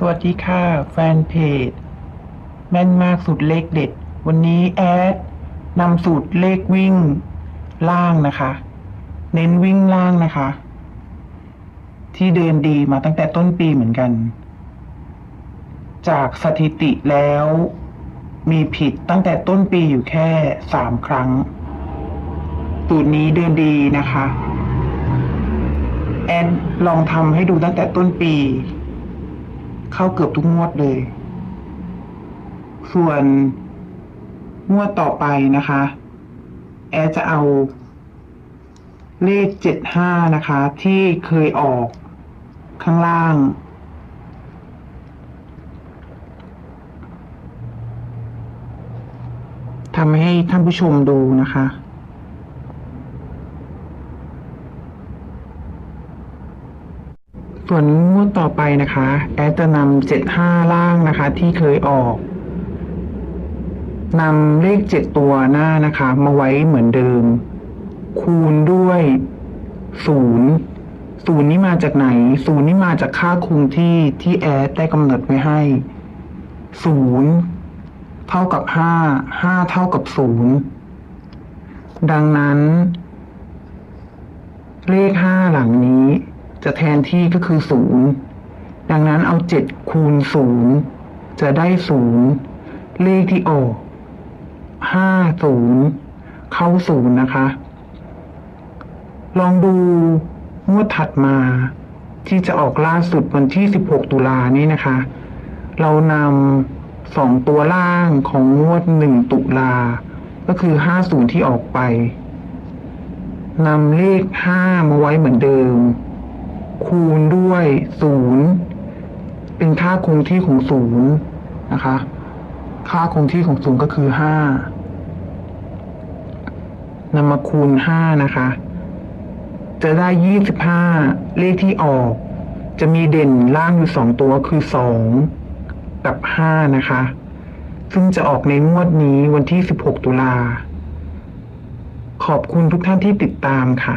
สวัสดีค่ะ แฟนเพจ แม่นมากสูตรเลขเด็ด วันนี้แอดนำสูตรเลขวิ่งล่างนะคะ เน้นวิ่งล่างนะคะ ที่เดินดีมาตั้งแต่ต้นปีเหมือนกัน จากสถิติแล้ว มีผิดตั้งแต่ต้นปีอยู่แค่สามครั้ง สูตรนี้เดินดีนะคะ แอนลองทำให้ดูตั้งแต่ต้นปี เข้าเกือบทุกงวดเลย ส่วนงวดต่อไปนะคะ แอดจะเอาเลขเจ็ดห้านะคะ ที่เคยออกข้างล่าง ทำให้ท่านผู้ชมดูนะคะ ส่วนงวดต่อไปนะคะ แอดจะนำเจ็ดห้าล่างนะคะ ที่เคยออกนำเลขเจ็ดตัวหน้านะคะ มาไว้เหมือนเดิม คูณด้วยศูนย์ศูนย์นี้มาจากไหนศูนย์นี้มาจากค่าคงที่ที่แอดได้กำหนดไว้ให้ศูนย์เท่ากับห้าห้าเท่ากับศูนย์ดังนั้น เลขห้าหลังนี้ จะแทนที่ก็คือศูนย์ดังนั้นเอาเจ็ดคูณศูนย์จะได้ศูนย์เลขที่ออกห้าศูนย์เข้าศูนย์นะคะ ลองดูงวดถัดมาที่จะออกล่าสุดวันที่ 16 ตุลานี้นะคะ เรานำสองตัวล่างของงวด 1 ตุลา ก็คือ 50 ที่ออกไปนำเลข 5 มาไว้เหมือนเดิม คูณด้วยศูนย์เป็นค่าคงที่ของศูนย์นะคะ ค่าคงที่ของศูนย์ก็คือห้านำมาคูณห้านะคะ จะได้ยี่สิบห้าเลขที่ออก จะมีเด่นล่างอยู่สองตัวคือสองกับห้านะคะ ซึ่งจะออกในงวดนี้วันที่สิบหกตุลาขอบคุณทุกท่านที่ติดตามค่ะ